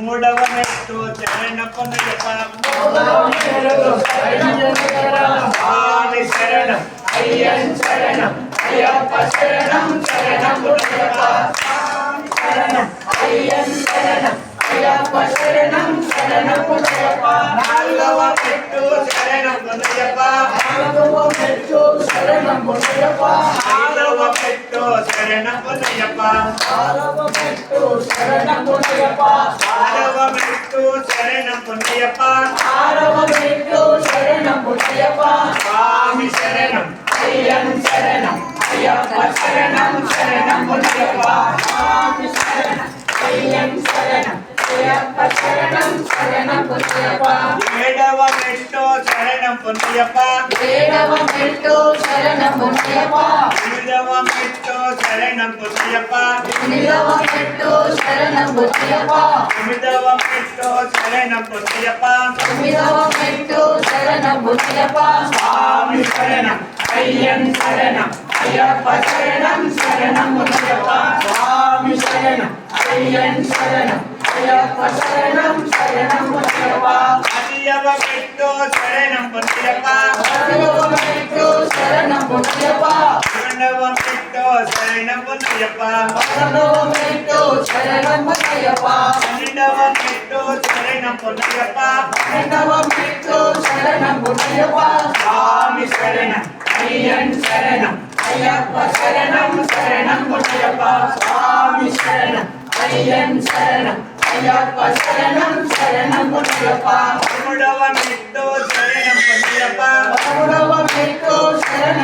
మూడవ మెట్టు స్వామి శరణం. అయ్యన్ శరణం. అయ్యప్ప శరణం. శరణం. ఆరవ మెట్టు శరణం పొందయప్ప స్వామి శరణం. అయ్యన్ శరణం అయ్యప్ప శరణం శరణం పొందయప్ప ఏడవ మెట్టు శరణం పొందయప్ప ఏడవ మెట్టు శరణమునియప్ప ఎనిమిదవ మెట్టు శరణం పొందయప్ప ఎనిమిదవ మెట్టు శరణమునియప్ప తొమ్మిదవ మెట్టు శరణం పొందయప్ప తొమ్మిదవ మెట్టు శరణమునియప్ప స్వామి శరణం అయ్యన్ శరణం అయ్యప్ప శరణం శరణం పొందయప్ప స్వామి శరణం అయ్యన్ శరణం అయ్యప్ప శరణం శరణం మెట్టు శరణం పొందయప్ప మెట్టు శరణం పొందయప్ప పదవ మెట్టు శరణమునియప్ప పన్నెండవ మెట్టు శరణం పొందయప్ప పన్నెండవ మెట్టు శరణమునియప్ప స్వామి శరణం అయ్యన్ శరణం అయ్యప్ప శరణం శరణం పొందయప్ప స్వామి శరణం అయ్యన్ శరణం అయ్యప్ప శరణం శరణం పొందయప్ప మూడవ మెట్టు శరణం